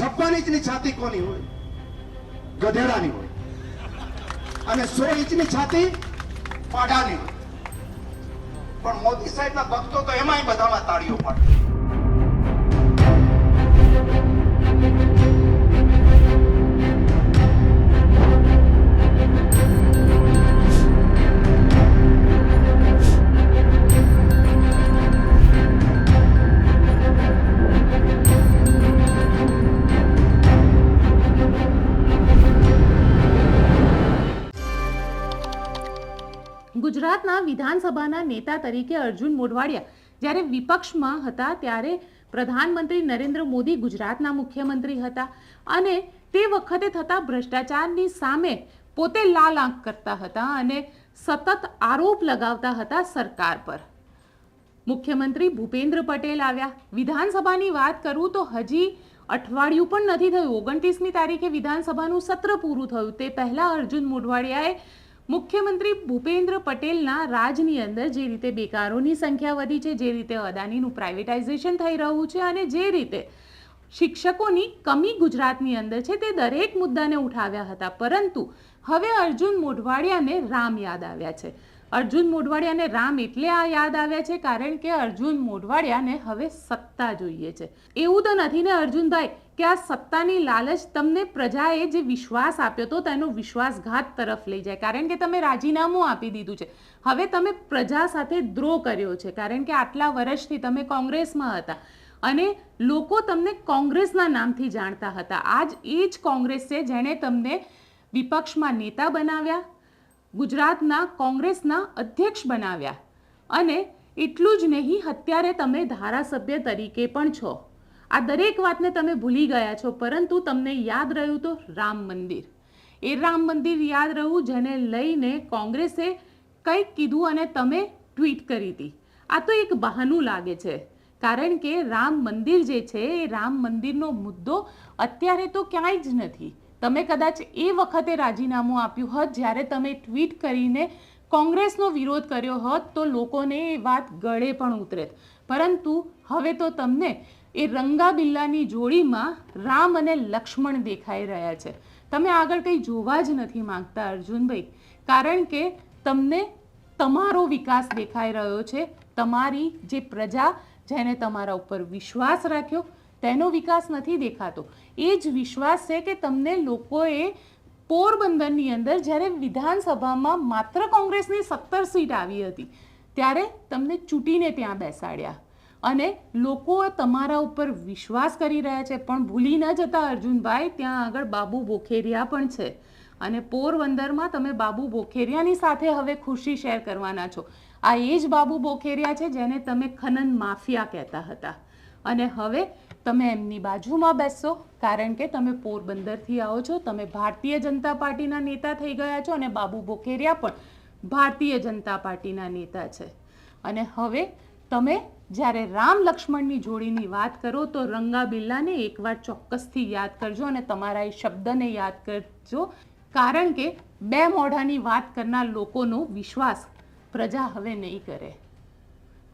છપ્પન ઇંચની છાતી કોની હોય? ગધેડાની હોય. અને સો ઇંચની છાતી પાડાની હોય. પણ મોદી સાહેબના ભક્તો તો એમાંય બધામાં તાળીઓ પાડે. ગુજરાતના વિધાનસભાના નેતા તરીકે અર્જુન મોઢવાડિયા જ્યારે વિપક્ષમાં હતા ત્યારે પ્રધાનમંત્રી નરેન્દ્ર મોદી ગુજરાતના મુખ્યમંત્રી હતા અને તે વખતે થતા ભ્રષ્ટાચારની સામે પોતે લાલ આંખ કરતા હતા અને સતત આરોપ લગાવતા હતા સરકાર પર. મુખ્યમંત્રી ભૂપેન્દ્ર પટેલ આવ્યા. વિધાનસભાની વાત કરું તો હજી અઠવાડિયું પણ નથી થયું. ઓગણત્રીસમી તારીખે વિધાનસભાનું સત્ર પૂરું થયું. તે પહેલાં અર્જુન મોઢવાડિયાએ મુખ્યમંત્રી ભૂપેન્દ્ર પટેલના રાજની અંદર જે રીતે બેકારોની સંખ્યા વધી છે, જે રીતે અદાનીનું પ્રાઇવેટાઇઝેશન થઈ રહ્યું છે અને જે રીતે શિક્ષકોની કમી ગુજરાતની અંદર છે તે દરેક મુદ્દાને ઉઠાવ્યા હતા. પરંતુ હવે અર્જુન મોઢવાડિયાને રામ યાદ આવ્યા છે. અર્જુન મોઢવાડિયાને રામ એટલે આ યાદ આવ્યા છે કારણ કે અર્જુન મોઢવાડિયાને હવે સત્તા જોઈએ છે. એવું તો નથી ને અર્જુનભાઈ કે આ સત્તાની લાલચ તમને પ્રજાએ જે વિશ્વાસ આપ્યો હતો તેનો વિશ્વાસઘાત તરફ લઈ જાય. કારણ કે તમે રાજીનામું આપી દીધું છે. હવે તમે પ્રજા સાથે દ્રોહ કર્યો છે કારણ કે આટલા વર્ષથી તમે કોંગ્રેસમાં હતા અને લોકો તમને કોંગ્રેસના નામથી જાણતા હતા. આજ એ જ કોંગ્રેસ છે જેણે તમને વિપક્ષમાં નેતા બનાવ્યા ગુજરાતના કોંગ્રેસના અધ્યક્ષ બનાવ્યા. અને એટલું જ નહીં, અત્યારે તમે ધારાસભ્ય તરીકે પણ છો. આ દરેક વાતને તમે ભૂલી ગયા છો, પરંતુ તમને યાદ રહ્યું તો રામ મંદિર. એ રામ મંદિર યાદ રહ્યું, જેને લઈને કોંગ્રેસે કંઈક કીધું અને તમે ટ્વીટ કરી હતી. આ તો એક બહાનું લાગે છે, કારણ કે રામ મંદિર જે છે, એ રામ મંદિરનો મુદ્દો અત્યારે તો ક્યાંય જ નથી. તમે કદાચ એ વખતે રાજીનામું આપ્યું હોત, જ્યારે તમે ટ્વીટ કરીને કોંગ્રેસનો વિરોધ કર્યો હોત, તો લોકોને એ વાત ગળે પણ ઉતરેત. પરંતુ હવે તો તમને એ રંગા બિલ્લાની જોડીમાં રામ અને લક્ષ્મણ દેખાઈ રહ્યા છે. તમે આગળ કંઈ જોવા જ નથી માંગતા, અર્જુનભાઈ. કારણ કે તમને તમારો વિકાસ દેખાઈ રહ્યો છે. તમારી જે પ્રજા જેને તમારા ઉપર વિશ્વાસ રાખ્યો તેનો વિકાસ નથી દેખાતો. એ જ વિશ્વાસ છે કે તમને લોકોએ પોરબંદરની અંદર જ્યારે વિધાનસભામાં માત્ર કોંગ્રેસની સત્તર સીટ આવી હતી, ત્યારે તમને ચૂંટીને ત્યાં બેસાડ્યા. અને લોકો તમારા ઉપર વિશ્વાસ કરી રહ્યા છે, પણ ભૂલી ન જતા અર્જુનભાઈ, ત્યાં આગળ બાબુ બોખેરિયા પણ છે. અને પોરબંદરમાં તમે બાબુ બોખેરિયાની સાથે હવે ખુશી શેર કરવાના છો. આ એ જ બાબુ બોખેરિયા છે જેને તમે ખનન માફિયા કહેતા હતા. અને હવે તમે એમની બાજુમાં બેસશો કારણ કે તમે પોરબંદરથી આવો છો. તમે ભારતીય જનતા પાર્ટીના નેતા થઈ ગયા છો અને બાબુ બોખેરિયા પણ ભારતીય જનતા પાર્ટીના નેતા છે. અને હવે તમે જ્યારે રામ લક્ષ્મણની જોડીની વાત કરો, તો રંગા બિરલાને એકવાર ચોક્કસથી યાદ કરજો અને તમારા એ શબ્દને યાદ કરજો. કારણ કે બે મોઢાની વાત કરનાર લોકોનો વિશ્વાસ પ્રજા હવે નહીં કરે.